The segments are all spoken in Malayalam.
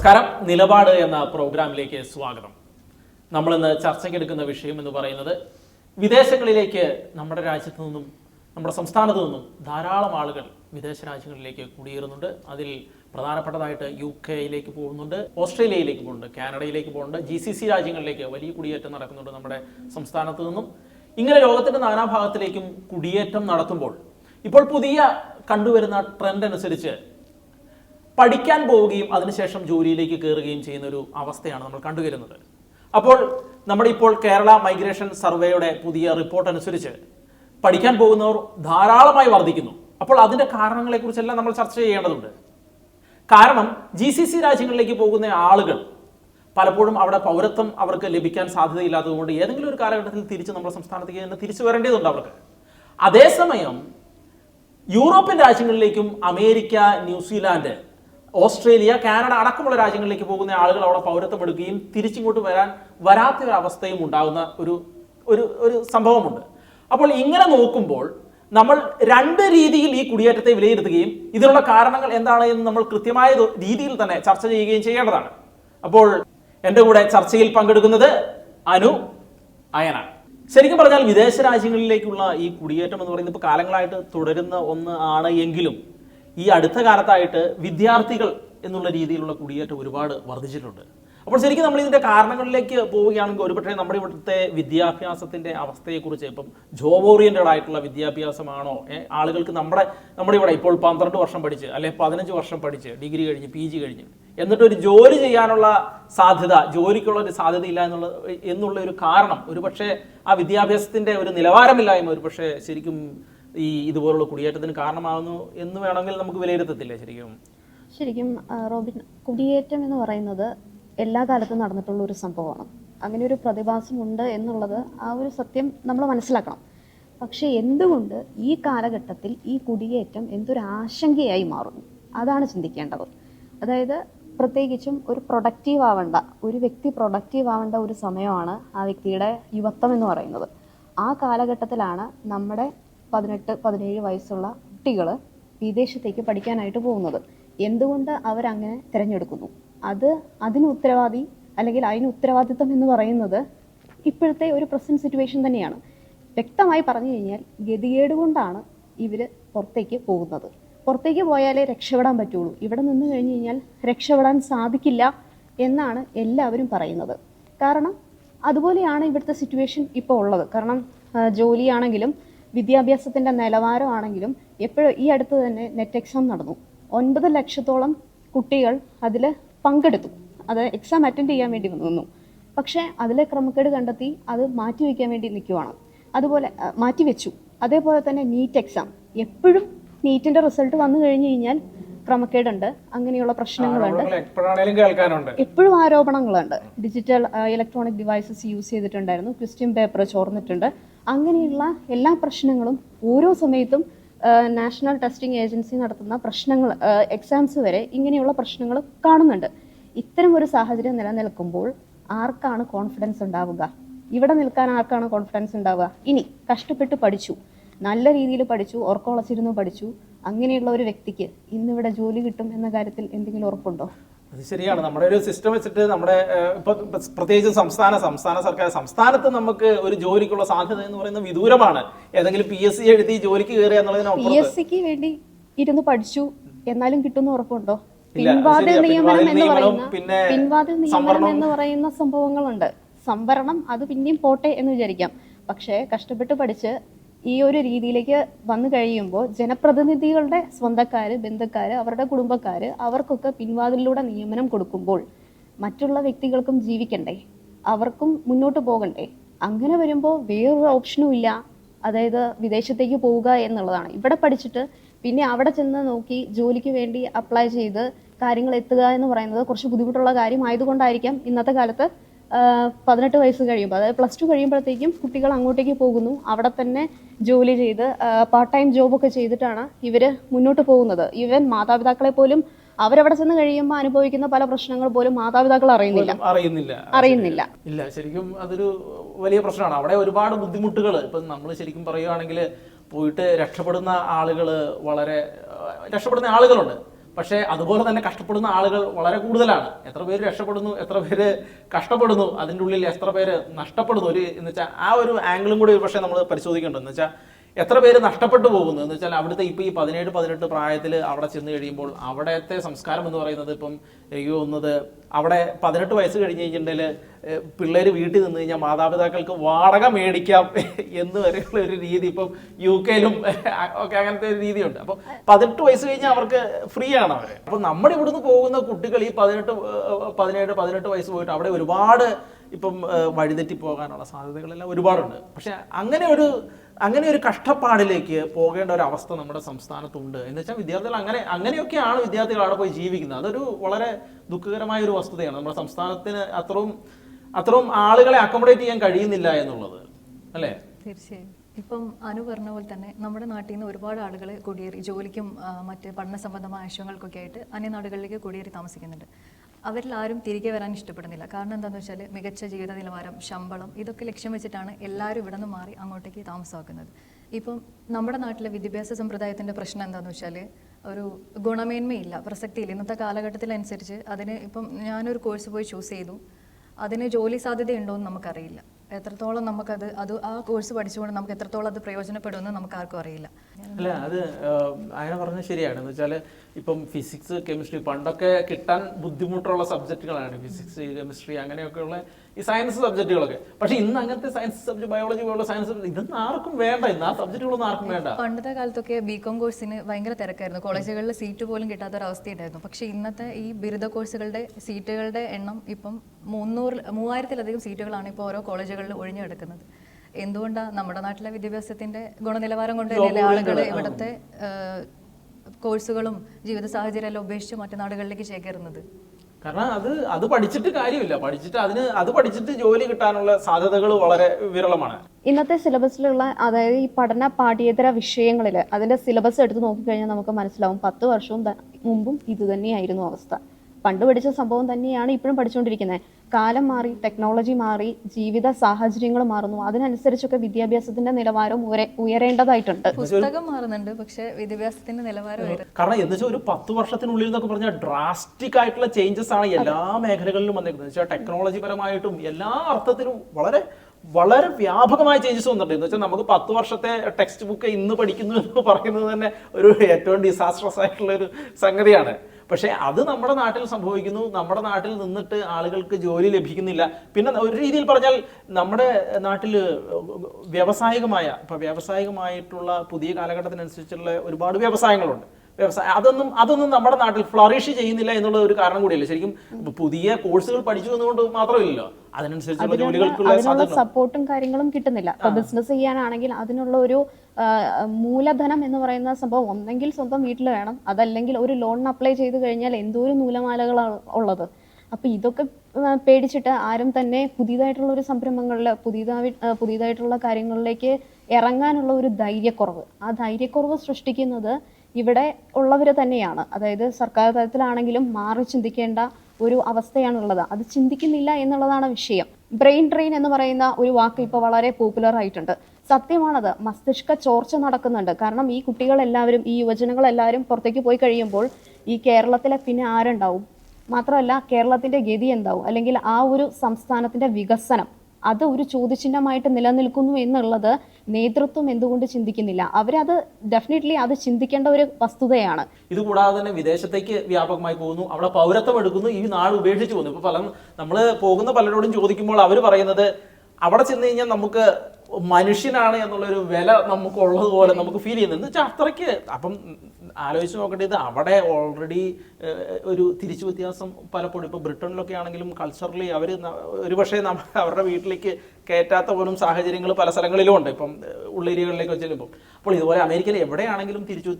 നമസ്കാരം. നിലപാട് എന്ന പ്രോഗ്രാമിലേക്ക് സ്വാഗതം. നമ്മൾ നമ്മളിന്ന് ചർച്ചയ്ക്കെടുക്കുന്ന വിഷയം എന്ന് പറയുന്നത് വിദേശങ്ങളിലേക്ക് നമ്മുടെ രാജ്യത്തു നിന്നും നമ്മുടെ സംസ്ഥാനത്ത് നിന്നും ധാരാളം ആളുകൾ വിദേശ രാജ്യങ്ങളിലേക്ക് കുടിയേറുന്നുണ്ട്. അതിൽ പ്രധാനപ്പെട്ടതായിട്ട് യു കെയിലേക്ക് പോകുന്നുണ്ട് ഓസ്ട്രേലിയയിലേക്ക് പോകുന്നുണ്ട് കാനഡയിലേക്ക് പോകുന്നുണ്ട് ജി സി സി രാജ്യങ്ങളിലേക്ക് വലിയ കുടിയേറ്റം നടക്കുന്നുണ്ട് നമ്മുടെ സംസ്ഥാനത്ത് നിന്നും. ഇങ്ങനെ ലോകത്തിന്റെ നാനാഭാഗത്തിലേക്കും കുടിയേറ്റം നടത്തുമ്പോൾ ഇപ്പോൾ പുതിയ കണ്ടുവരുന്ന ട്രെൻഡ് അനുസരിച്ച് പഠിക്കാൻ പോവുകയും അതിനുശേഷം ജോലിയിലേക്ക് കയറുകയും ചെയ്യുന്ന ഒരു അവസ്ഥയാണ് നമ്മൾ കണ്ടുവരുന്നത്. അപ്പോൾ നമ്മുടെ ഇപ്പോൾ കേരള മൈഗ്രേഷൻ സർവേയുടെ പുതിയ റിപ്പോർട്ട് അനുസരിച്ച് പഠിക്കാൻ പോകുന്നവർ ധാരാളമായി വർദ്ധിക്കുന്നു. അപ്പോൾ അതിന്റെ കാരണങ്ങളെക്കുറിച്ചെല്ലാം നമ്മൾ ചർച്ച ചെയ്യേണ്ടതുണ്ട്. കാരണം ജി സി സി രാജ്യങ്ങളിലേക്ക് പോകുന്ന ആളുകൾ പലപ്പോഴും അവിടെ പൗരത്വം അവർക്ക് ലഭിക്കാൻ സാധ്യതയില്ലാത്തതുകൊണ്ട് ഏതെങ്കിലും ഒരു കാലഘട്ടത്തിൽ തിരിച്ച് നമ്മുടെ സംസ്ഥാനത്തേക്ക് തന്നെ തിരിച്ചു വരേണ്ടതുണ്ട് അവർക്ക്. അതേസമയം യൂറോപ്യൻ രാജ്യങ്ങളിലേക്കും അമേരിക്ക ന്യൂസിലാൻഡ് ഓസ്ട്രേലിയ കാനഡ അടക്കമുള്ള രാജ്യങ്ങളിലേക്ക് പോകുന്ന ആളുകൾ അവിടെ പൗരത്വം എടുക്കുകയും തിരിച്ചിങ്ങോട്ട് വരാൻ വരാത്ത ഒരു അവസ്ഥയും ഉണ്ടാകുന്ന ഒരു ഒരു ഒരു സംഭവമുണ്ട്. അപ്പോൾ ഇങ്ങനെ നോക്കുമ്പോൾ നമ്മൾ രണ്ട് രീതിയിൽ ഈ കുടിയേറ്റത്തെ വിലയിരുത്തുകയും ഇതിനുള്ള കാരണങ്ങൾ എന്താണ് എന്ന് നമ്മൾ കൃത്യമായ രീതിയിൽ തന്നെ ചർച്ച ചെയ്യുകയും ചെയ്യേണ്ടതാണ്. അപ്പോൾ എന്റെ കൂടെ ചർച്ചയിൽ പങ്കെടുക്കുന്നത് അനു അയന ശരിക്കും പറഞ്ഞാൽ വിദേശ രാജ്യങ്ങളിലേക്കുള്ള ഈ കുടിയേറ്റം എന്ന് പറയുന്നത് ഇപ്പോൾ കാലങ്ങളായിട്ട് തുടരുന്ന ഒന്ന് ആണ് എങ്കിലും ഈ അടുത്ത കാലത്തായിട്ട് വിദ്യാർത്ഥികൾ എന്നുള്ള രീതിയിലുള്ള കുടിയേറ്റം ഒരുപാട് വർദ്ധിച്ചിട്ടുണ്ട്. അപ്പോൾ ശരിക്കും നമ്മൾ ഇതിന്റെ കാരണങ്ങളിലേക്ക് പോവുകയാണെങ്കിൽ ഒരുപക്ഷെ നമ്മുടെ ഇവിടുത്തെ വിദ്യാഭ്യാസത്തിന്റെ അവസ്ഥയെക്കുറിച്ച് ഇപ്പം ജോബ് ഓറിയന്റഡ് ആയിട്ടുള്ള വിദ്യാഭ്യാസമാണോ? ആളുകൾക്ക് നമ്മുടെ നമ്മുടെ ഇവിടെ ഇപ്പോൾ പന്ത്രണ്ട് വർഷം പഠിച്ച് അല്ലെ പതിനഞ്ച് വർഷം പഠിച്ച് ഡിഗ്രി കഴിഞ്ഞ് പി ജി കഴിഞ്ഞ് എന്നിട്ട് ഒരു ജോലി ചെയ്യാനുള്ള സാധ്യത ജോലിക്കുള്ള ഒരു സാധ്യത ഇല്ല എന്നുള്ള എന്നുള്ള ഒരു കാരണം ഒരുപക്ഷെ ആ വിദ്യാഭ്യാസത്തിന്റെ ഒരു നിലവാരമില്ലായ്മ ഒരുപക്ഷെ ശരിക്കും ഈ ഇതുപോലുള്ള കുടിയേറ്റത്തിന് കാരണമാകുന്നു എന്ന് വേണമെങ്കിൽ നമുക്ക് വിലയിരുത്തത്തില്ലേ ശരിക്കും? ശരിക്കും റോബിൻ കുടിയേറ്റം എന്ന് പറയുന്നത് എല്ലാ കാലത്തും നടന്നിട്ടുള്ള ഒരു സംഭവമാണ്. അങ്ങനെ ഒരു പ്രതിഭാസമുണ്ട് എന്നുള്ളത് ആ ഒരു സത്യം നമ്മൾ മനസ്സിലാക്കണം. പക്ഷേ എന്തുകൊണ്ട് ഈ കാലഘട്ടത്തിൽ ഈ കുടിയേറ്റം എന്തൊരു ആശങ്കയായി മാറുന്നു? അതാണ് ചിന്തിക്കേണ്ടത്. അതായത് പ്രത്യേകിച്ചും ഒരു പ്രൊഡക്റ്റീവ് ആവേണ്ട ഒരു വ്യക്തി പ്രൊഡക്റ്റീവ് ആവേണ്ട ഒരു സമയമാണ് ആ വ്യക്തിയുടെ യുവത്വം എന്ന് പറയുന്നത്. ആ കാലഘട്ടത്തിലാണ് നമ്മുടെ പതിനെട്ട് പതിനേഴ് വയസ്സുള്ള കുട്ടികൾ വിദേശത്തേക്ക് പഠിക്കാനായിട്ട് പോകുന്നത്. എന്തുകൊണ്ട് അവരങ്ങനെ തിരഞ്ഞെടുക്കുന്നു? അത് അതിന് ഉത്തരവാദി അല്ലെങ്കിൽ അതിന് ഉത്തരവാദിത്വം എന്ന് പറയുന്നത് ഇപ്പോഴത്തെ ഒരു പ്രസന്റ് സിറ്റുവേഷൻ തന്നെയാണ്. വ്യക്തമായി പറഞ്ഞു കഴിഞ്ഞാൽ ഗതികേട് കൊണ്ടാണ് ഇവർ പുറത്തേക്ക് പോകുന്നത്. പുറത്തേക്ക് പോയാലേ രക്ഷപ്പെടാൻ പറ്റുള്ളൂ. ഇവിടെ നിന്ന് കഴിഞ്ഞ് കഴിഞ്ഞാൽ രക്ഷപ്പെടാൻ സാധിക്കില്ല എന്നാണ് എല്ലാവരും പറയുന്നത്. കാരണം അതുപോലെയാണ് ഇവിടുത്തെ സിറ്റുവേഷൻ ഇപ്പോൾ ഉള്ളത്. കാരണം ജോലിയാണെങ്കിലും വിദ്യാഭ്യാസത്തിന്റെ നിലവാരമാണെങ്കിലും എപ്പോഴും ഈ അടുത്ത് തന്നെ നെറ്റ് എക്സാം നടന്നു. ഒൻപത് ലക്ഷത്തോളം കുട്ടികൾ അതിൽ പങ്കെടുത്തു. അത് എക്സാം അറ്റൻഡ് ചെയ്യാൻ വേണ്ടി നിന്നു. പക്ഷേ അതിലെ ക്രമക്കേട് കണ്ടെത്തി അത് മാറ്റി വയ്ക്കാൻ വേണ്ടി നിൽക്കുവാണ് അതുപോലെ മാറ്റി വെച്ചു. അതേപോലെ തന്നെ നീറ്റ് എക്സാം എപ്പോഴും നീറ്റിന്റെ റിസൾട്ട് വന്നു കഴിഞ്ഞു കഴിഞ്ഞാൽ ക്രമക്കേടുണ്ട്. അങ്ങനെയുള്ള പ്രശ്നങ്ങളുണ്ട്. എപ്പോഴും ആരോപണങ്ങളുണ്ട്. ഡിജിറ്റൽ ഇലക്ട്രോണിക് ഡിവൈസസ് യൂസ് ചെയ്തിട്ടുണ്ടായിരുന്നു. ക്വസ്റ്റ്യൻ പേപ്പർ ചോർന്നിട്ടുണ്ട്. അങ്ങനെയുള്ള എല്ലാ പ്രശ്നങ്ങളും ഓരോ സമയത്തും നാഷണൽ ടെസ്റ്റിംഗ് ഏജൻസി നടത്തുന്ന പ്രശ്നങ്ങൾ എക്സാംസ് വരെ ഇങ്ങനെയുള്ള പ്രശ്നങ്ങൾ കാണുന്നുണ്ട്. ഇത്തരം ഒരു സാഹചര്യം നിലനിൽക്കുമ്പോൾ ആർക്കാണ് കോൺഫിഡൻസ് ഉണ്ടാവുക? ഇവിടെ നിൽക്കാൻ ആർക്കാണ് കോൺഫിഡൻസ് ഉണ്ടാവുക? ഇനി കഷ്ടപ്പെട്ട് പഠിച്ചു നല്ല രീതിയിൽ പഠിച്ചു ഓർക്കോളച്ചിരുന്നു പഠിച്ചു അങ്ങനെയുള്ള ഒരു വ്യക്തിക്ക് ഇന്നിവിടെ ജോലി കിട്ടും എന്ന കാര്യത്തിൽ എന്തെങ്കിലും ഉറപ്പുണ്ടോ? അത് ശരിയാണ്. നമ്മുടെ ഒരു സിസ്റ്റം വെച്ചിട്ട് നമ്മുടെ ഇപ്പൊ പ്രത്യേകിച്ച് സംസ്ഥാന സംസ്ഥാന സർക്കാർ സംസ്ഥാനത്ത് നമുക്ക് ഒരു ജോലിക്കുള്ള സാധ്യത എന്ന് പറയുന്നത് വിദൂരമാണ്. ഏതെങ്കിലും പി എസ് സി എഴുതി ജോലിക്ക് കയറുക പി എസ് സിക്ക് വേണ്ടി ഇരുന്ന് പഠിച്ചു. എന്നാലും കിട്ടുന്ന ഉറപ്പുണ്ടോ? പിൻവാതിൽ ശരിയാ. നിയമനം എന്ന് പറയുന്ന പിന്നെ പിൻവാതിൽ നിയമനം എന്ന് പറയുന്ന സംഭവങ്ങളുണ്ട്. സംവരണം അത് പിന്നെയും പോട്ടെ എന്ന് വിചാരിക്കാം. പക്ഷേ കഷ്ടപ്പെട്ട് പഠിച്ച് ഈ ഒരു രീതിയിലേക്ക് വന്നു കഴിയുമ്പോൾ ജനപ്രതിനിധികളുടെ സ്വന്തക്കാർ ബന്ധുക്കാർ അവരുടെ കുടുംബക്കാർ അവർക്കൊക്കെ പിൻവാതിലൂടെ നിയമനം കൊടുക്കുമ്പോൾ മറ്റുള്ള വ്യക്തികൾക്കും ജീവിക്കണ്ടേ? അവർക്കും മുന്നോട്ട് പോകണ്ടേ? അങ്ങനെ വരുമ്പോൾ വേറൊരു ഓപ്ഷനും ഇല്ല. അതായത് വിദേശത്തേക്ക് പോവുക എന്നുള്ളതാണ്. ഇവിടെ പഠിച്ചിട്ട് പിന്നെ അവിടെ ചെന്ന് നോക്കി ജോലിക്ക് വേണ്ടി അപ്ലൈ ചെയ്ത് കാര്യങ്ങൾ എത്തുക എന്ന് പറയുന്നത് കുറച്ച് ബുദ്ധിമുട്ടുള്ള കാര്യമായതുകൊണ്ടായിരിക്കാം ഇന്നത്തെ കാലത്ത് പതിനെട്ട് വയസ്സ് കഴിയുമ്പോൾ അതായത് പ്ലസ് ടു കഴിയുമ്പോഴത്തേക്കും കുട്ടികൾ അങ്ങോട്ടേക്ക് പോകുന്നു. അവിടെ തന്നെ ജോലി ചെയ്ത് പാർട്ട് ടൈം ജോബൊക്കെ ചെയ്തിട്ടാണ് ഇവർ മുന്നോട്ട് പോകുന്നത്. ഈവൻ മാതാപിതാക്കളെ പോലും അവരവിടെ ചെന്ന് കഴിയുമ്പോൾ അനുഭവിക്കുന്ന പല പ്രശ്നങ്ങൾ പോലും മാതാപിതാക്കൾ അറിയുന്നില്ല. അറിയുന്നില്ല. അറിയുന്നില്ല. ഇല്ല ശരിക്കും അതൊരു വലിയ പ്രശ്നമാണ്. അവിടെ ഒരുപാട് ബുദ്ധിമുട്ടുകൾ ഇപ്പം നമ്മൾ ശരിക്കും പറയുകയാണെങ്കിൽ പോയിട്ട് രക്ഷപ്പെടുന്ന ആളുകൾ വളരെ രക്ഷപ്പെടുന്ന ആളുകളുണ്ട്. പക്ഷേ അതുപോലെ തന്നെ കഷ്ടപ്പെടുന്ന ആളുകൾ വളരെ കൂടുതലാണ്. എത്ര പേര് രക്ഷപ്പെടുന്നു എത്ര പേര് കഷ്ടപ്പെടുന്നു അതിന്റെ ഉള്ളിൽ എത്ര പേര് നഷ്ടപ്പെടുന്നു. ഒരു എന്ന് വെച്ചാൽ ആ ഒരു ആംഗിളും കൂടി ഒരു പക്ഷേ നമ്മൾ പരിശോധിക്കേണ്ടത് എന്ന് വെച്ചാൽ എത്ര പേര് നഷ്ടപ്പെട്ടു പോകുന്നു? എന്ന് വെച്ചാൽ അവിടുത്തെ ഇപ്പം ഈ പതിനേഴ് പതിനെട്ട് പ്രായത്തിൽ അവിടെ ചെന്ന് കഴിയുമ്പോൾ അവിടത്തെ സംസ്കാരം എന്ന് പറയുന്നത് ഇപ്പം എനിക്ക് തോന്നുന്നത് അവിടെ പതിനെട്ട് വയസ്സ് കഴിഞ്ഞ് കഴിഞ്ഞിട്ടുണ്ടെങ്കിൽ പിള്ളേർ വീട്ടിൽ നിന്ന് കഴിഞ്ഞാൽ മാതാപിതാക്കൾക്ക് വാടക മേടിക്കാം എന്ന് വരെയുള്ള ഒരു രീതി ഇപ്പം യു കെയിലും ഒക്കെ അങ്ങനത്തെ ഒരു രീതിയുണ്ട്. അപ്പം പതിനെട്ട് വയസ്സ് കഴിഞ്ഞാൽ അവർക്ക് ഫ്രീ ആണ് അവർ അപ്പം നമ്മുടെ ഇവിടുന്ന് പോകുന്ന കുട്ടികൾ ഈ പതിനെട്ട് പതിനേഴ് പതിനെട്ട് വയസ്സ് പോയിട്ട് അവിടെ ഒരുപാട് ഇപ്പം വഴിതെറ്റി പോകാനുള്ള സാധ്യതകളെല്ലാം ഒരുപാടുണ്ട്. പക്ഷെ അങ്ങനെ ഒരു അങ്ങനെ ഒരു കഷ്ടപ്പാടിലേക്ക് പോകേണ്ട ഒരു അവസ്ഥ നമ്മുടെ സംസ്ഥാനത്തുണ്ട്. എന്ന് വെച്ചാൽ വിദ്യാർത്ഥികൾ അങ്ങനെ അങ്ങനെയൊക്കെയാണ് വിദ്യാർത്ഥികൾ അവിടെ പോയി ജീവിക്കുന്നത്. അതൊരു വളരെ ദുഃഖകരമായ ഒരു വസ്തുതയാണ്. നമ്മുടെ സംസ്ഥാനത്തിന് അത്രയും അത്രയും ആളുകളെ അക്കോമഡേറ്റ് ചെയ്യാൻ കഴിയുന്നില്ല എന്നുള്ളത്. അല്ലേ? തീർച്ചയായും. ഇപ്പം അനു പറഞ്ഞ പോലെ തന്നെ നമ്മുടെ നാട്ടിൽ നിന്ന് ഒരുപാട് ആളുകൾ കുടിയേറി ജോലിക്കും മറ്റ് പഠന സംബന്ധമായ ആവശ്യങ്ങൾക്കൊക്കെ ആയിട്ട് അന്യനാടുകളിലേക്ക് കുടിയേറി താമസിക്കുന്നുണ്ട്. അവരിൽ ആരും തിരികെ വരാൻ ഇഷ്ടപ്പെടുന്നില്ല. കാരണം എന്താണെന്ന് വെച്ചാൽ മികച്ച ജീവിത നിലവാരം ശമ്പളം ഇതൊക്കെ ലക്ഷ്യം വെച്ചിട്ടാണ് എല്ലാവരും ഇവിടെ നിന്ന് മാറി അങ്ങോട്ടേക്ക് താമസമാക്കുന്നത്. ഇപ്പം നമ്മുടെ നാട്ടിലെ വിദ്യാഭ്യാസ സമ്പ്രദായത്തിന്റെ പ്രശ്നം എന്താണെന്ന് വെച്ചാൽ ഒരു ഗുണമേന്മയില്ല പ്രസക്തിയില്ല. ഇന്നത്തെ കാലഘട്ടത്തിലനുസരിച്ച് അതിന് ഇപ്പം ഞാനൊരു കോഴ്സ് പോയി ചൂസ് ചെയ്തു. അതിന് ജോലി സാധ്യത ഉണ്ടോ എന്ന് നമുക്കറിയില്ല. എത്രത്തോളം നമുക്കത് അത് ആ കോഴ്സ് പഠിച്ചുകൊണ്ട് നമുക്ക് എത്രത്തോളം അത് പ്രയോജനപ്പെടുമെന്ന് നമുക്ക് ആർക്കും അറിയില്ല. അല്ല അത് അയാൾ പറഞ്ഞത് ശരിയാണ്. എന്ന് വെച്ചാൽ ഇപ്പം ഫിസിക്സ് കെമിസ്ട്രി പണ്ടൊക്കെ കിട്ടാൻ ബുദ്ധിമുട്ടുള്ള സബ്ജക്റ്റുകളാണ് ഫിസിക്സ് കെമിസ്ട്രി അങ്ങനെയൊക്കെയുള്ള ഈ സയൻസ് സബ്ജക്റ്റുകളൊക്കെ. പക്ഷെ ഇന്ന് അങ്ങനത്തെ സയൻസ് സബ്ജക്ട് ബയോളജി പോലുള്ള സയൻസ് ഇതൊന്നും ആർക്കും വേണ്ട. ഇന്ന് ആ സബ്ജക്റ്റുകളൊന്നും ആർക്കും വേണ്ട. പണ്ടത്തെ കാലത്തൊക്കെ ബി കോം കോഴ്സിന് ഭയങ്കര തിരക്കായിരുന്നു. കോളേജുകളിൽ സീറ്റ് പോലും കിട്ടാത്ത ഒരു അവസ്ഥയുണ്ടായിരുന്നു. പക്ഷേ ഇന്നത്തെ ഈ ബിരുദ കോഴ്സുകളുടെ സീറ്റുകളുടെ എണ്ണം ഇപ്പം മുന്നൂറിൽ മൂവായിരത്തിലധികം സീറ്റുകളാണ് ഇപ്പോൾ ഓരോ കോളേജുകളിൽ ഒഴിഞ്ഞു കിടക്കുന്നത്. എന്തുകൊണ്ടാണ് നമ്മുടെ നാട്ടിലെ വിദ്യാഭ്യാസത്തിന്റെ ഗുണനിലവാരം കൊണ്ട് ആളുകൾ ഇവിടുത്തെ കോഴ്സുകളും ജീവിത സാഹചര്യമെല്ലാം ഉപേക്ഷിച്ച് മറ്റു നാടുകളിലേക്ക് ചേക്കേറുന്നത് കാരണം അത് അത് പഠിച്ചിട്ട് കാര്യമില്ല. പഠിച്ചിട്ട് അതിന് അത് പഠിച്ചിട്ട് ജോലി കിട്ടാനുള്ള സാധ്യതകൾ വളരെ വിരളമാണ്. ഇന്നത്തെ സിലബസിലുള്ള അതായത് ഈ പഠന പാഠ്യേതര വിഷയങ്ങളിൽ അതിന്റെ സിലബസ് എടുത്ത് നോക്കിക്കഴിഞ്ഞാൽ നമുക്ക് മനസ്സിലാവും പത്ത് വർഷവും മുമ്പും ഇത് തന്നെയായിരുന്നു അവസ്ഥ. പണ്ട് പഠിച്ച സംഭവം തന്നെയാണ് ഇപ്പോഴും പഠിച്ചുകൊണ്ടിരിക്കുന്നത് കാലം മാറി ടെക്നോളജി മാറി ജീവിത സാഹചര്യങ്ങൾ മാറുന്നു. അതിനനുസരിച്ചൊക്കെ വിദ്യാഭ്യാസത്തിന്റെ നിലവാരം ഉയരേണ്ടതായിട്ടുണ്ട്. പുസ്തകം മാറുന്നുണ്ട് പക്ഷെ വിദ്യാഭ്യാസത്തിന്റെ നിലവാരം കാരണം എന്ന് വെച്ചാൽ ഒരു പത്ത് വർഷത്തിനുള്ളിൽ എന്നൊക്കെ പറഞ്ഞാൽ ഡ്രാസ്റ്റിക് ആയിട്ടുള്ള ചേഞ്ചസ് ആണ് എല്ലാ മേഖലകളിലും വന്നിരിക്കുന്നത്. എന്ന് വെച്ചാൽ ടെക്നോളജി പരമായിട്ടും എല്ലാ അർത്ഥത്തിലും വളരെ വളരെ വ്യാപകമായ ചേഞ്ചസ് വന്നിട്ടുണ്ട്. എന്ന് വെച്ചാൽ നമുക്ക് പത്ത് വർഷത്തെ ടെക്സ്റ്റ് ബുക്ക് ഇന്ന് പഠിക്കുന്നു എന്ന് പറയുന്നത് തന്നെ ഒരു ഏറ്റവും ഡിസാസ്ട്രസ് ആയിട്ടുള്ള ഒരു സംഗതിയാണ്. പക്ഷേ അത് നമ്മുടെ നാട്ടിൽ സംഭവിക്കുന്നു. നമ്മുടെ നാട്ടിൽ നിന്നിട്ട് ആളുകൾക്ക് ജോലി ലഭിക്കുന്നില്ല. പിന്നെ ഒരു രീതിയിൽ പറഞ്ഞാൽ നമ്മുടെ നാട്ടിൽ വ്യാവസായികമായ ഇപ്പൊ വ്യാവസായികമായിട്ടുള്ള പുതിയ കാലഘട്ടത്തിനനുസരിച്ചുള്ള ഒരുപാട് വ്യവസായങ്ങളുണ്ട്. വ്യവസായം അതൊന്നും അതൊന്നും നമ്മുടെ നാട്ടിൽ ഫ്ലറിഷ് ചെയ്യുന്നില്ല എന്നുള്ള ഒരു കാരണം കൂടിയല്ല? ശരിക്കും പുതിയ കോഴ്സുകൾ പഠിച്ചു എന്നുകൊണ്ട് മാത്രമില്ലല്ലോ. അതിനനുസരിച്ചുള്ള ജോലികൾക്കുള്ള സപ്പോർട്ടും കാര്യങ്ങളും കിട്ടുന്നില്ല. ഇപ്പൊ ബിസിനസ് ചെയ്യാനാണെങ്കിൽ അതിനുള്ള ഒരു മൂലധനം എന്ന് പറയുന്ന സംഭവം ഒന്നെങ്കിൽ സ്വന്തം വീട്ടിൽ വേണം. അതല്ലെങ്കിൽ ഒരു ലോണിന് അപ്ലൈ ചെയ്ത് കഴിഞ്ഞാൽ എന്തോ ഒരു നൂലമാലകളാണ് ഉള്ളത്. അപ്പൊ ഇതൊക്കെ പേടിച്ചിട്ട് ആരും തന്നെ പുതിയതായിട്ടുള്ള ഒരു സംരംഭങ്ങളിൽ പുതിയതായി പുതിയതായിട്ടുള്ള കാര്യങ്ങളിലേക്ക് ഇറങ്ങാനുള്ള ഒരു ധൈര്യക്കുറവ്. ആ ധൈര്യക്കുറവ് സൃഷ്ടിക്കുന്നത് ഇവിടെ ഉള്ളവർ തന്നെയാണ്. അതായത് സർക്കാർ തലത്തിലാണെങ്കിലും മാറി ചിന്തിക്കേണ്ട ഒരു അവസ്ഥയാണുള്ളത്. അത് ചിന്തിക്കുന്നില്ല എന്നുള്ളതാണ് വിഷയം. ബ്രെയിൻ ഡ്രെയിൻ എന്ന് പറയുന്ന ഒരു വാക്ക് ഇപ്പോൾ വളരെ പോപ്പുലർ ആയിട്ടുണ്ട്. സത്യമാണത്. മസ്തിഷ്ക ചോർച്ച നടക്കുന്നുണ്ട്. കാരണം ഈ കുട്ടികളെല്ലാവരും ഈ യുവജനങ്ങളെല്ലാവരും പുറത്തേക്ക് പോയി കഴിയുമ്പോൾ ഈ കേരളത്തിലെ പിന്നെ ആരുണ്ടാവും? മാത്രമല്ല കേരളത്തിന്റെ ഗതി എന്താവും? അല്ലെങ്കിൽ ആ ഒരു സംസ്ഥാനത്തിന്റെ വികസനം അത് ഒരു ചോദ്യചിഹ്നമായിട്ട് നിലനിൽക്കുന്നു എന്നുള്ളത് നേതൃത്വം എന്തുകൊണ്ട് ചിന്തിക്കുന്നില്ല? അവരത് ഡെഫിനറ്റ്ലി അത് ചിന്തിക്കേണ്ട ഒരു വസ്തുതയാണ്. ഇത് കൂടാതെ തന്നെ വിദേശത്തേക്ക് വ്യാപകമായി പോകുന്നു. അവിടെ പൗരത്വം എടുക്കുന്നു. ഈ നാട് ഉപേക്ഷിച്ചു പോകുന്നു. ഇപ്പൊ പല നമ്മൾ പോകുന്ന പലരോടും ചോദിക്കുമ്പോൾ അവർ പറയുന്നത് അവിടെ ചെന്ന് കഴിഞ്ഞാൽ നമുക്ക് മനുഷ്യനാണ് എന്നുള്ളൊരു വില നമുക്ക് ഉള്ളതുപോലെ നമുക്ക് ഫീൽ ചെയ്യുന്നത് വെച്ചാൽ അത്രയ്ക്ക് അപ്പം ആലോചിച്ച് നോക്കേണ്ടത് അവിടെ ഓൾറെഡി ഒരു തിരിച്ചു വ്യത്യാസം പലപ്പോഴും ഇപ്പോൾ ബ്രിട്ടനിലൊക്കെ ആണെങ്കിലും കൾച്ചറലി അവർ ഒരു പക്ഷേ നമ്മൾ അവരുടെ വീട്ടിലേക്ക് കയറ്റാത്ത പോലും സാഹചര്യങ്ങൾ പല സ്ഥലങ്ങളിലും ഉണ്ട്. ഇപ്പം ഉള്ളേരിയകളിലേക്ക് വെച്ച് ചെല്ലുമ്പോൾ അപ്പോൾ ഇതുപോലെ അമേരിക്കയിൽ എവിടെയാണെങ്കിലും തിരിച്ചു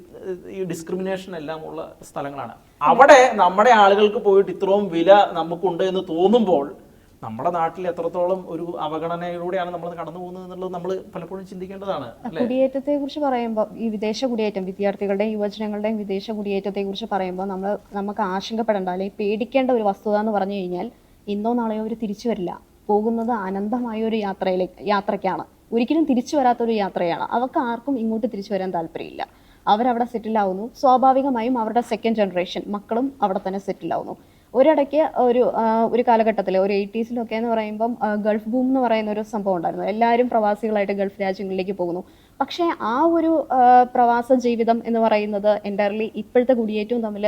ഈ ഡിസ്ക്രിമിനേഷൻ എല്ലാം ഉള്ള സ്ഥലങ്ങളാണ്. അവിടെ നമ്മുടെ ആളുകൾക്ക് പോയിട്ട് ഇത്രയും വില നമുക്കുണ്ട് എന്ന് തോന്നുമ്പോൾ നമ്മുടെ നാട്ടിൽ എത്രത്തോളം ഒരു അവഗണനയിലൂടെയാണ് നമ്മൾ കടന്നു പോകുന്നത് എന്നുള്ളത് നമ്മൾ പലപ്പോഴും ചിന്തിക്കേണ്ടതാണ് കുടിയേറ്റത്തെ കുറിച്ച് പറയുമ്പോൾ ഈ വിദേശ കുടിയേറ്റം വിദ്യാർത്ഥികളുടെയും യുവജനങ്ങളുടെയും വിദേശ കുടിയേറ്റത്തെ കുറിച്ച് പറയുമ്പോൾ നമ്മൾ നമുക്ക് ആശങ്കപ്പെടേണ്ട അല്ലെങ്കിൽ പേടിക്കേണ്ട ഒരു വസ്തുത എന്ന് പറഞ്ഞു കഴിഞ്ഞാൽ ഇന്നോ നാളെയോ അവർ തിരിച്ചു വരില്ല. പോകുന്നത് അനന്തമായ ഒരു യാത്രയിലേക്ക് യാത്രയ്ക്കാണ്. ഒരിക്കലും തിരിച്ചു വരാത്തൊരു യാത്രയാണ്. അവർക്ക് ആർക്കും ഇങ്ങോട്ട് തിരിച്ചു വരാൻ താല്പര്യമില്ല. അവരവിടെ സെറ്റിൽ ആവുന്നു. സ്വാഭാവികമായും അവരുടെ സെക്കൻഡ് ജനറേഷൻ മക്കളും അവിടെ തന്നെ സെറ്റിൽ ആവുന്നു. ഒരിടയ്ക്ക് ഒരു ഒരു കാലഘട്ടത്തിൽ ഒരു എയ്റ്റീസിലൊക്കെ എന്ന് പറയുമ്പം ഗൾഫ് ബൂം എന്ന് പറയുന്ന ഒരു സംഭവം ഉണ്ടായിരുന്നു. എല്ലാവരും പ്രവാസികളായിട്ട് ഗൾഫ് രാജ്യങ്ങളിലേക്ക് പോകുന്നു. പക്ഷേ ആ ഒരു പ്രവാസ ജീവിതം എന്ന് പറയുന്നത് എന്റയർലി ഇപ്പോഴത്തെ കുടിയേറ്റവും തമ്മിൽ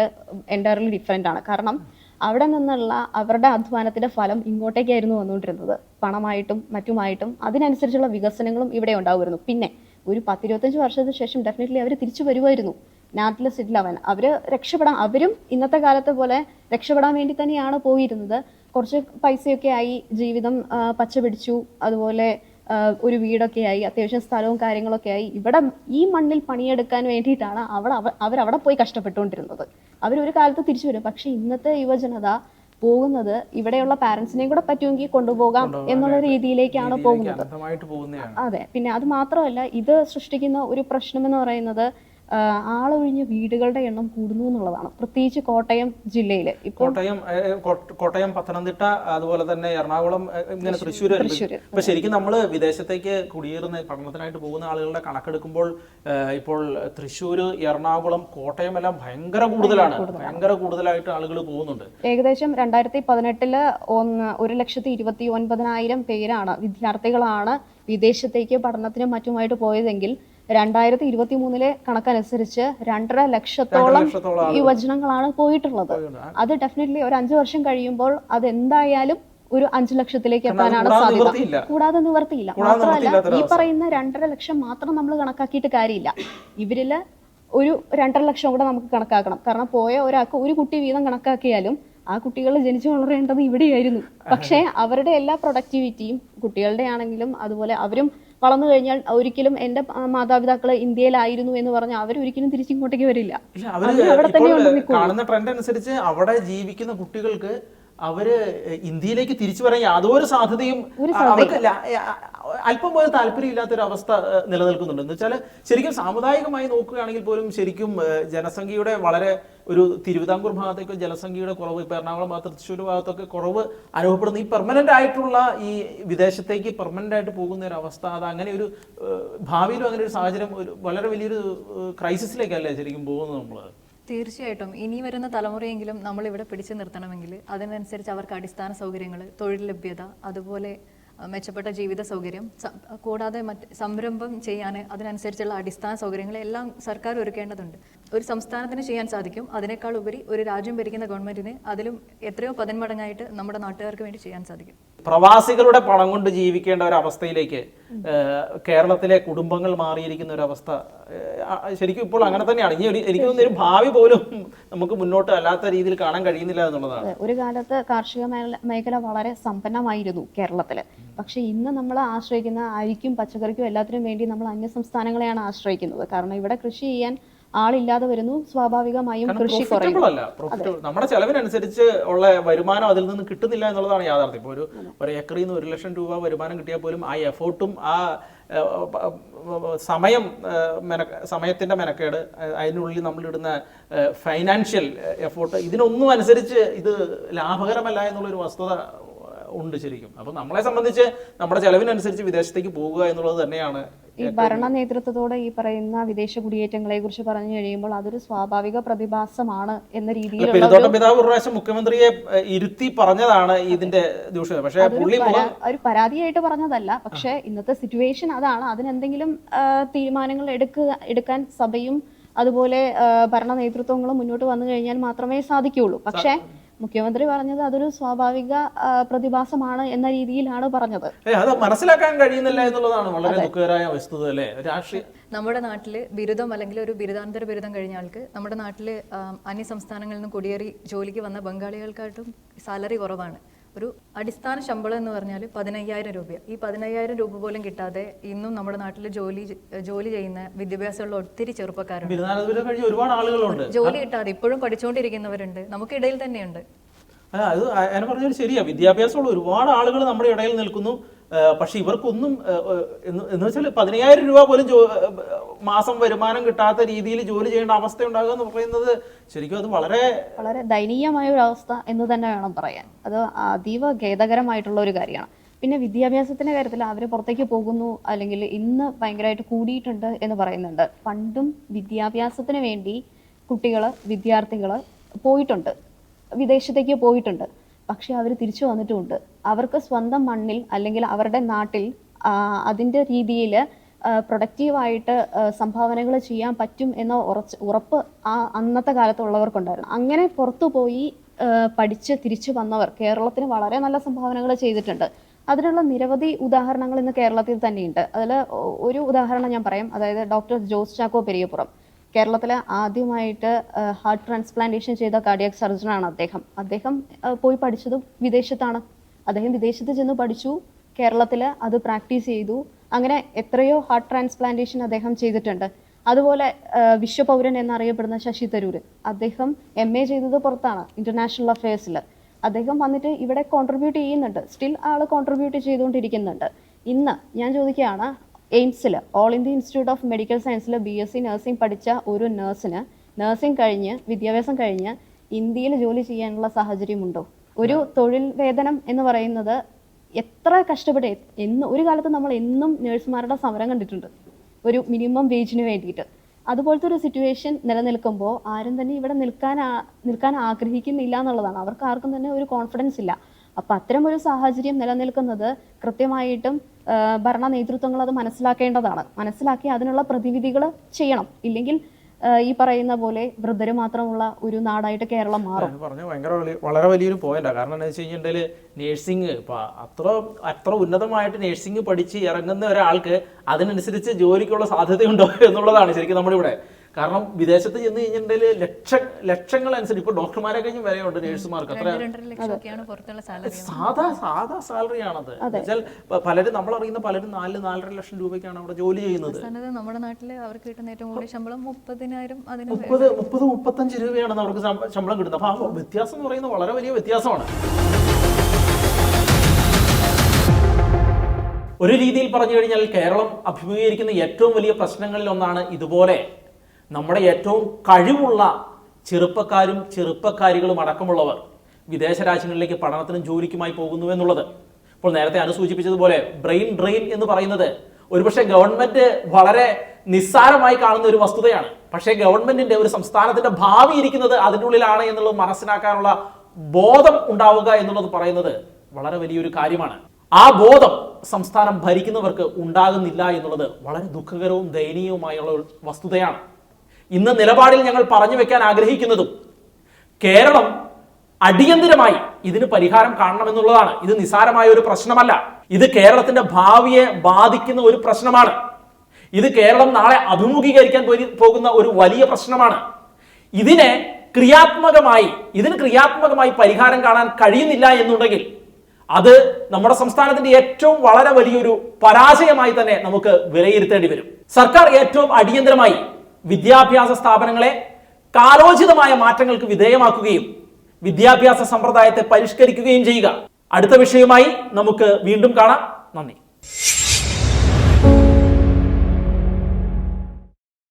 എന്റയർലി ഡിഫറെന്റ് ആണ്. കാരണം അവിടെ നിന്നുള്ള അവരുടെ അധ്വാനത്തിന്റെ ഫലം ഇങ്ങോട്ടേക്കായിരുന്നു വന്നുകൊണ്ടിരുന്നത്. പണമായിട്ടും മറ്റുമായിട്ടും അതിനനുസരിച്ചുള്ള വികസനങ്ങളും ഇവിടെ ഉണ്ടാവുമായിരുന്നു. പിന്നെ ഒരു പത്തിരുപത്തഞ്ച് വർഷത്തിന് ശേഷം ഡെഫിനറ്റ്ലി അവർ തിരിച്ചു വരുമായിരുന്നു. നാട്ടിൽ സെറ്റിൽ ആവാൻ അവർ രക്ഷപ്പെടാൻ അവരും ഇന്നത്തെ കാലത്തെ പോലെ രക്ഷപ്പെടാൻ വേണ്ടി തന്നെയാണ് പോയിരുന്നത്. കുറച്ച് പൈസയൊക്കെ ആയി ജീവിതം പച്ചപിടിച്ചു പച്ച പിടിച്ചു അതുപോലെ ഒരു വീടൊക്കെ ആയി അത്യാവശ്യം സ്ഥലവും കാര്യങ്ങളൊക്കെ ആയി. ഇവിടെ ഈ മണ്ണിൽ പണിയെടുക്കാൻ വേണ്ടിയിട്ടാണ് അവിടെ അവർ അവിടെ പോയി കഷ്ടപ്പെട്ടുകൊണ്ടിരുന്നത്. അവരൊരു കാലത്ത് തിരിച്ചു വരും. പക്ഷെ ഇന്നത്തെ യുവജനത പോകുന്നത് ഇവിടെയുള്ള പാരൻസിനെയും കൂടെ പറ്റുമെങ്കിൽ കൊണ്ടുപോകാം എന്നുള്ള രീതിയിലേക്കാണ് പോകുന്നത്. അതെ. പിന്നെ അത് മാത്രമല്ല ഇത് സൃഷ്ടിക്കുന്ന ഒരു പ്രശ്നം എന്ന് പറയുന്നത് ആളൊഴിഞ്ഞ വീടുകളുടെ എണ്ണം കൂടുന്നു എന്നുള്ളതാണ്. പ്രത്യേകിച്ച് കോട്ടയം ജില്ലയിൽ ഇപ്പോൾ കോട്ടയം കോട്ടയം പത്തനംതിട്ട അതുപോലെ തന്നെ എറണാകുളം ഇങ്ങനെ തൃശ്ശൂർ ഇപ്പൊ ശരിക്കും നമ്മൾ വിദേശത്തേക്ക് കുടിയേറുന്ന പഠനത്തിനായിട്ട് പോകുന്ന ആളുകളുടെ കണക്കെടുക്കുമ്പോൾ ഇപ്പോൾ തൃശ്ശൂർ എറണാകുളം കോട്ടയം എല്ലാം ഭയങ്കര കൂടുതലാണ്. ഭയങ്കര കൂടുതലായിട്ട് ആളുകൾ പോകുന്നുണ്ട്. ഏകദേശം രണ്ടായിരത്തി പതിനെട്ടിൽ ഒന്ന് ഒരു ലക്ഷത്തി ഇരുപത്തി ഒൻപതിനായിരം പേരാണ് വിദ്യാർത്ഥികളാണ് വിദേശത്തേക്ക് പഠനത്തിനും മറ്റുമായിട്ട് പോയതെങ്കിൽ രണ്ടായിരത്തി ഇരുപത്തി മൂന്നിലെ കണക്കനുസരിച്ച് രണ്ടര ലക്ഷത്തോളം യുവജനങ്ങളാണ് പോയിട്ടുള്ളത്. അത് ഡെഫിനറ്റ്ലി ഒരു അഞ്ചു വർഷം കഴിയുമ്പോൾ അത് എന്തായാലും ഒരു അഞ്ചു ലക്ഷത്തിലേക്ക് എത്താനാണ് സാധ്യത. കൂടാതെ നിവർത്തിയില്ല. മാത്രമല്ല ഈ പറയുന്ന രണ്ടര ലക്ഷം മാത്രം നമ്മൾ കണക്കാക്കിയിട്ട് കാര്യമില്ല. ഇവരിൽ ഒരു രണ്ടര ലക്ഷം കൂടെ നമുക്ക് കണക്കാക്കണം. കാരണം പോയ ഒരാൾക്ക് ഒരു കുട്ടി വീതം കണക്കാക്കിയാലും ആ കുട്ടികൾ ജനിച്ചു വളരേണ്ടത് ഇവിടെയായിരുന്നു. പക്ഷേ അവരുടെ എല്ലാ പ്രൊഡക്ടിവിറ്റിയും കുട്ടികളുടെ ആണെങ്കിലും അതുപോലെ അവരും വളർന്നു കഴിഞ്ഞാൽ ഒരിക്കലും എന്റെ മാതാപിതാക്കൾ ഇന്ത്യയിലായിരുന്നു എന്ന് പറഞ്ഞാൽ അവരൊരിക്കലും തിരിച്ചിങ്ങോട്ടേക്ക് വരില്ല. അവിടെ തന്നെ കാണുന്ന ട്രെൻഡ് അനുസരിച്ച് അവിടെ ജീവിക്കുന്ന കുട്ടികൾക്ക് അവർ ഇന്ത്യയിലേക്ക് തിരിച്ചു വരാൻ യാതൊരു സാധ്യതയും അവർക്ക് അല്പം പോലും അവസ്ഥ നിലനിൽക്കുന്നുണ്ട്. എന്ന് വെച്ചാൽ ശരിക്കും സാമുദായികമായി നോക്കുകയാണെങ്കിൽ പോലും ശരിക്കും ജനസംഖ്യയുടെ വളരെ ഒരു തിരുവിതാംകൂർ ഭാഗത്തേക്ക് ജനസംഖ്യയുടെ കുറവ് ഇപ്പോൾ എറണാകുളം ഭാഗത്ത് തൃശ്ശൂർ ഭാഗത്തൊക്കെ കുറവ് അനുഭവപ്പെടുന്ന. ഈ പെർമനന്റ് ആയിട്ടുള്ള ഈ വിദേശത്തേക്ക് പെർമനന്റ് ആയിട്ട് പോകുന്ന ഒരു അവസ്ഥ അത് അങ്ങനെ ഒരു ഭാവിയിലും അങ്ങനെ ഒരു സാഹചര്യം ഒരു വളരെ വലിയൊരു ക്രൈസിസിലേക്കല്ലേ ശരിക്കും പോകുന്നത് നമ്മൾ തീർച്ചയായിട്ടും. ഇനി വരുന്ന തലമുറയെങ്കിലും നമ്മൾ ഇവിടെ പിടിച്ചു നിർത്തണമെങ്കിൽ അതിനനുസരിച്ച് അവർക്ക് അടിസ്ഥാന സൗകര്യങ്ങൾ തൊഴിൽ ലഭ്യത അതുപോലെ മെച്ചപ്പെട്ട ജീവിത സൗകര്യം കൂടാതെ മറ്റ് സംരംഭം ചെയ്യാൻ അതിനനുസരിച്ചുള്ള അടിസ്ഥാന സൗകര്യങ്ങളെല്ലാം സർക്കാർ ഒരുക്കേണ്ടതുണ്ട്. ഒരു സംസ്ഥാനത്തിന് ചെയ്യാൻ സാധിക്കും അതിനേക്കാൾ ഉപരി ഒരു രാജ്യം ഭരിക്കുന്ന ഗവൺമെന്റിന് അതിലും എത്രയോ പതിന്മടങ്ങായിട്ട് നമ്മുടെ നാട്ടുകാർക്ക് വേണ്ടി ചെയ്യാൻ സാധിക്കും. പ്രവാസികളുടെ പണം കൊണ്ട് ജീവിക്കേണ്ട ഒരു അവസ്ഥയിലേക്ക് കേരളത്തിലെ കുടുംബങ്ങൾ മാറിയിരിക്കുന്ന ഒരു അവസ്ഥ ശരിക്കും ഇപ്പോൾ അങ്ങനെ തന്നെയാണ്. ഇനി എനിക്ക് തോന്നുന്നു ഒരു ഭാവി പോലും നമുക്ക് മുന്നോട്ട് അല്ലാത്ത രീതിയിൽ കാണാൻ കഴിയുന്നില്ല എന്നുള്ളതാണ്. ഒരു കാലത്ത് കാർഷിക മേഖല വളരെ സമ്പന്നമായിരുന്നു കേരളത്തിൽ പക്ഷെ ഇന്ന് നമ്മൾ ആശ്രയിക്കുന്ന അരിക്കും പച്ചക്കറിക്കും എല്ലാത്തിനും വേണ്ടി നമ്മൾ അന്യ സംസ്ഥാനങ്ങളെയാണ് ആശ്രയിക്കുന്നത്. കാരണം ഇവിടെ കൃഷി ചെയ്യാൻ ആളില്ലാതെ വരുന്നു. സ്വാഭാവികമായും കൃഷി നമ്മുടെ ചെലവിനനുസരിച്ച് ഉള്ള വരുമാനം അതിൽ നിന്ന് കിട്ടുന്നില്ല എന്നുള്ളതാണ് യാഥാർത്ഥ്യം. ഇപ്പോൾ ഒരു ഒരു ഏക്കറിൽ നിന്ന് ഒരു ലക്ഷം രൂപ വരുമാനം കിട്ടിയാൽ പോലും ആ എഫോർട്ടും ആ സമയം മെന സമയത്തിന്റെ മെനക്കേട് അതിനുള്ളിൽ നമ്മളിടുന്ന ഫൈനാൻഷ്യൽ എഫോർട്ട് ഇതിനൊന്നും അനുസരിച്ച് ഇത് ലാഭകരമല്ല എന്നുള്ളൊരു വസ്തുത ഉണ്ട് ശരിക്കും. അപ്പൊ നമ്മളെ സംബന്ധിച്ച് നമ്മുടെ ചെലവിനനുസരിച്ച് വിദേശത്തേക്ക് പോകുക എന്നുള്ളത് തന്നെയാണ് ഈ ഭരണ നേതൃത്വത്തോടെ ഈ പറയുന്ന വിദേശ കുടിയേറ്റങ്ങളെ കുറിച്ച് പറഞ്ഞു കഴിയുമ്പോൾ അതൊരു സ്വാഭാവിക പ്രതിഭാസമാണ് എന്ന രീതിയിൽ പെരുന്തോട്ടം പിതാവ് ഒരു പ്രാവശ്യം മുഖ്യമന്ത്രിയെ ഇരുത്തി പറഞ്ഞതാണ് ഇതിന്റെ ദൂഷ്യം പക്ഷേ പുള്ളി ഒരു പരാതിയായിട്ട് പറഞ്ഞതല്ല. പക്ഷെ ഇന്നത്തെ സിറ്റുവേഷൻ അതാണ്. അതിനെന്തെങ്കിലും തീരുമാനങ്ങൾ എടുക്കുക എടുക്കാൻ സഭയും അതുപോലെ ഭരണ നേതൃത്വങ്ങളും മുന്നോട്ട് വന്നു കഴിഞ്ഞാൽ മാത്രമേ സാധിക്കുകയുള്ളൂ. പക്ഷേ മുഖ്യമന്ത്രി പറഞ്ഞത് അതൊരു സ്വാഭാവിക പ്രതിഭാസമാണ് എന്ന രീതിയിലാണ് പറഞ്ഞത്. അത് മനസ്സിലാക്കാൻ കഴിയുന്നില്ല എന്നുള്ളതാണ് വളരെ ദുഃഖകരമായ വസ്തുത അല്ലേ? രാഷ്ട്രീയ നമ്മുടെ നാട്ടിൽ ബിരുദം അല്ലെങ്കിൽ ഒരു ബിരുദാനന്തര ബിരുദം കഴിഞ്ഞ ആൾക്ക് നമ്മുടെ നാട്ടിൽ അന്യ സംസ്ഥാനങ്ങളിൽ നിന്ന് കുടിയേറി ജോലിക്ക് വന്ന ബംഗാളികൾക്കായിട്ടും സാലറി കുറവാണ്. ഒരു അടിസ്ഥാന ശമ്പളം എന്ന് പറഞ്ഞാൽ പതിനയ്യായിരം രൂപ ഈ പതിനയ്യായിരം രൂപ പോലും കിട്ടാതെ ഇന്നും നമ്മുടെ നാട്ടിൽ ജോലി ജോലി ചെയ്യുന്ന വിദ്യാഭ്യാസമുള്ള ഒത്തിരി ചെറുപ്പക്കാരുണ്ട്. ഒരുപാട് ആളുകളുണ്ട്. ജോലി കിട്ടാതെ ഇപ്പോഴും പഠിച്ചുകൊണ്ടിരിക്കുന്നവരുണ്ട് നമുക്കിടയിൽ തന്നെയുണ്ട്. അത് ഞാൻ പറഞ്ഞത് ശരിയാ. വിദ്യാഭ്യാസമുള്ള ഒരുപാട് ആളുകൾ നമ്മുടെ ഇടയിൽ നിൽക്കുന്നു. പക്ഷെ ഇവർക്കൊന്നും എന്ന് വെച്ചാൽ പതിനയ്യായിരം രൂപ പോലും മാസം വരുമാനം കിട്ടാത്ത രീതിയിൽ ജോലി ചെയ്യേണ്ട അവസ്ഥ ഉണ്ടാകുക എന്ന് പറയുന്നത് ശരിക്കും അത് വളരെ വളരെ ദയനീയമായ ഒരു അവസ്ഥ എന്ന് തന്നെ വേണം പറയാൻ. അത് അതീവ ഖേദകരമായിട്ടുള്ള ഒരു കാര്യമാണ്. പിന്നെ വിദ്യാഭ്യാസത്തിന്റെ കാര്യത്തിൽ അവർ പുറത്തേക്ക് പോകുന്നു അല്ലെങ്കിൽ ഇന്ന് ഭയങ്കരമായിട്ട് കൂടിയിട്ടുണ്ട് എന്ന് പറയുന്നുണ്ട്. പണ്ടും വിദ്യാഭ്യാസത്തിന് വേണ്ടി കുട്ടികൾ വിദ്യാർത്ഥികൾ പോയിട്ടുണ്ട്. വിദേശത്തേക്ക് പോയിട്ടുണ്ട്. പക്ഷെ അവർ തിരിച്ചു വന്നിട്ടുമുണ്ട്. അവർക്ക് സ്വന്തം മണ്ണിൽ അല്ലെങ്കിൽ അവരുടെ നാട്ടിൽ അതിന്റെ രീതിയിൽ പ്രൊഡക്റ്റീവായിട്ട് സംഭാവനകൾ ചെയ്യാൻ പറ്റും എന്ന ഉറച്ച് ഉറപ്പ് ആ അന്നത്തെ കാലത്തുള്ളവർക്കുണ്ടായിരുന്നു. അങ്ങനെ പുറത്തു പോയി പഠിച്ച് തിരിച്ചു വന്നവർ കേരളത്തിന് വളരെ നല്ല സംഭാവനകൾ ചെയ്തിട്ടുണ്ട്. അതിനുള്ള നിരവധി ഉദാഹരണങ്ങൾ ഇന്ന് കേരളത്തിൽ തന്നെയുണ്ട്. അതിൽ ഒരു ഉദാഹരണം ഞാൻ പറയാം. അതായത് ഡോക്ടർ ജോസ് ചാക്കോ പെരിയപുറം കേരളത്തിലെ ആദ്യമായിട്ട് ഹാർട്ട് ട്രാൻസ്പ്ലാന്റേഷൻ ചെയ്ത കാർഡിയാക് സർജനാണ് അദ്ദേഹം. അദ്ദേഹം പോയി പഠിച്ചത് വിദേശത്താണ്. അദ്ദേഹം വിദേശത്ത് ചെന്ന് പഠിച്ചു. കേരളത്തിൽ അത് പ്രാക്ടീസ് ചെയ്തു. അങ്ങനെ എത്രയോ ഹാർട്ട് ട്രാൻസ്പ്ലാന്റേഷൻ അദ്ദേഹം ചെയ്തിട്ടുണ്ട്. അതുപോലെ വിശ്വപൗരൻ എന്നറിയപ്പെടുന്ന ശശി തരൂർ അദ്ദേഹം എം എ ചെയ്തത് പുറത്താണ് ഇന്റർനാഷണൽ അഫയേഴ്സിൽ അദ്ദേഹം വന്നിട്ട് ഇവിടെ കോൺട്രിബ്യൂട്ട് ചെയ്യുന്നുണ്ട്. സ്റ്റിൽ ആൾ കോൺട്രിബ്യൂട്ട് ചെയ്തുകൊണ്ടിരിക്കുന്നുണ്ട്. ഇന്ന് ഞാൻ ചോദിക്കുകയാണ് എയിംസിൽ all India institute of medical സയൻസിൽ ബി എസ് സി നഴ്സിംഗ് പഠിച്ച ഒരു നഴ്സിന് നഴ്സിംഗ് കഴിഞ്ഞ് വിദ്യാഭ്യാസം കഴിഞ്ഞ് ഇന്ത്യയിൽ ജോലി ചെയ്യാനുള്ള സാഹചര്യമുണ്ടോ? ഒരു തൊഴിൽ വേതനം എന്ന് പറയുന്നത് എത്ര കഷ്ടപ്പെട്ട് എന്ന് ഒരു കാലത്ത് നമ്മൾ എന്നും നഴ്സുമാരുടെ സമരം കണ്ടിട്ടുണ്ട്. ഒരു മിനിമം വേജിന് വേണ്ടിയിട്ട്. അതുപോലത്തെ ഒരു സിറ്റുവേഷൻ നിലനിൽക്കുമ്പോൾ ആരും തന്നെ ഇവിടെ നിൽക്കാൻ നിൽക്കാൻ ആഗ്രഹിക്കുന്നില്ല എന്നുള്ളതാണ്. അവർക്ക് ആർക്കും തന്നെ ഒരു കോൺഫിഡൻസ് ഇല്ല. അപ്പം അത്തരം ഒരു സാഹചര്യം നിലനിൽക്കുന്നത് കൃത്യമായിട്ടും ഭരണ നേതൃത്വങ്ങൾ അത് മനസ്സിലാക്കേണ്ടതാണ്. മനസ്സിലാക്കി അതിനുള്ള പ്രതിവിധികൾ ചെയ്യണം. ഇല്ലെങ്കിൽ ഈ പറയുന്ന പോലെ വൃദ്ധര് മാത്രമുള്ള ഒരു നാടായിട്ട് കേരളം മാറും. പറഞ്ഞു ഭയങ്കര വളരെ വലിയൊരു പോയിന്റാണ് കാരണം എന്താ വെച്ച് കഴിഞ്ഞിട്ടുണ്ടെങ്കിൽ നേഴ്സിംഗ് ഇപ്പൊ അത്ര അത്ര ഉന്നതമായിട്ട് നേഴ്സിംഗ് പഠിച്ച് ഇറങ്ങുന്ന ഒരാൾക്ക് അതിനനുസരിച്ച് ജോലിക്കുള്ള സാധ്യതയുണ്ടോ എന്നുള്ളതാണ് ശരിക്കും നമ്മളിവിടെ. കാരണം വിദേശത്ത് ചെന്ന് കഴിഞ്ഞിട്ടുണ്ടെങ്കിൽ ലക്ഷ ലക്ഷങ്ങൾ അനുസരിച്ച് ഇപ്പൊ ഡോക്ടർമാരെ കഴിഞ്ഞ് വരെയുണ്ട് നേഴ്സുമാർക്ക്. അത്ര സാധാ സാധാ സാലറി ആണത് എന്നുവെച്ചാൽ പലരും നമ്മൾ അറിയുന്ന പലരും നാല് നാലര ലക്ഷം രൂപയ്ക്കാണ് അവിടെ ജോലി ചെയ്യുന്നത്. നമ്മുടെ നാട്ടിൽ അവർക്ക് കിട്ടുന്ന ഏറ്റവും കൂടുതൽ ശമ്പളം മുപ്പതിനായിരം അതിന് മുപ്പത് മുപ്പത് മുപ്പത്തഞ്ച് രൂപയാണ് അവർക്ക് ശമ്പളം കിട്ടുന്നത്. അപ്പൊ ആ വ്യത്യാസം എന്ന് പറയുന്നത് വളരെ വലിയ വ്യത്യാസമാണ്. ഒരു രീതിയിൽ പറഞ്ഞു കഴിഞ്ഞാൽ കേരളം അഭിമുഖീകരിക്കുന്ന ഏറ്റവും വലിയ പ്രശ്നങ്ങളിൽ ഒന്നാണ് ഇതുപോലെ നമ്മുടെ ഏറ്റവും കഴിവുള്ള ചെറുപ്പക്കാരും ചെറുപ്പക്കാരികളും അടക്കമുള്ളവർ വിദേശ രാജ്യങ്ങളിലേക്ക് പഠനത്തിനും ജോലിക്കുമായി പോകുന്നു എന്നുള്ളത്. ഇപ്പോൾ നേരത്തെ അനുസൂചിപ്പിച്ചതുപോലെ ബ്രെയിൻ ഡ്രെയിൻ എന്ന് പറയുന്നത് ഒരുപക്ഷെ ഗവൺമെന്റ് വളരെ നിസ്സാരമായി കാണുന്ന ഒരു വസ്തുതയാണ്. പക്ഷേ ഗവൺമെന്റിന്റെ ഒരു സംസ്ഥാനത്തിന്റെ ഭാവി ഇരിക്കുന്നത് അതിന്റെ ഉള്ളിലാണ് എന്നുള്ളത് മനസ്സിലാക്കാനുള്ള ബോധം ഉണ്ടാവുക എന്നുള്ളത് പറയുന്നത് വളരെ വലിയൊരു കാര്യമാണ്. ആ ബോധം സംസ്ഥാനം ഭരിക്കുന്നവർക്ക് ഉണ്ടാകുന്നില്ല എന്നുള്ളത് വളരെ ദുഃഖകരവും ദയനീയവുമായുള്ള വസ്തുതയാണ്. ഇന്ന് നിലപാടിൽ ഞങ്ങൾ പറഞ്ഞു വെക്കാൻ ആഗ്രഹിക്കുന്നതും കേരളം അടിയന്തിരമായി ഇതിന് പരിഹാരം കാണണമെന്നുള്ളതാണ്. ഇത് നിസാരമായ ഒരു പ്രശ്നമല്ല. ഇത് കേരളത്തിന്റെ ഭാവിയെ ബാധിക്കുന്ന ഒരു പ്രശ്നമാണ്. ഇത് കേരളം നാളെ അഭിമുഖീകരിക്കാൻ പോകുന്ന ഒരു വലിയ പ്രശ്നമാണ്. ഇതിനെ ക്രിയാത്മകമായി ഇതിന് ക്രിയാത്മകമായി പരിഹാരം കാണാൻ കഴിയുന്നില്ല എന്നുണ്ടെങ്കിൽ അത് നമ്മുടെ സംസ്ഥാനത്തിന്റെ ഏറ്റവും വളരെ വലിയൊരു പരാജയമായി തന്നെ നമുക്ക് വിലയിരുത്തേണ്ടി വരും. സർക്കാർ ഏറ്റവും അടിയന്തരമായി വിദ്യാഭ്യാസ സ്ഥാപനങ്ങളെ കാലോചിതമായ മാറ്റങ്ങൾക്ക് വിധേയമാക്കുകയും വിദ്യാഭ്യാസ സമ്പ്രദായത്തെ പരിഷ്കരിക്കുകയും ചെയ്യുക. അടുത്ത വിഷയമായി നമുക്ക് വീണ്ടും കാണാം. നന്ദി.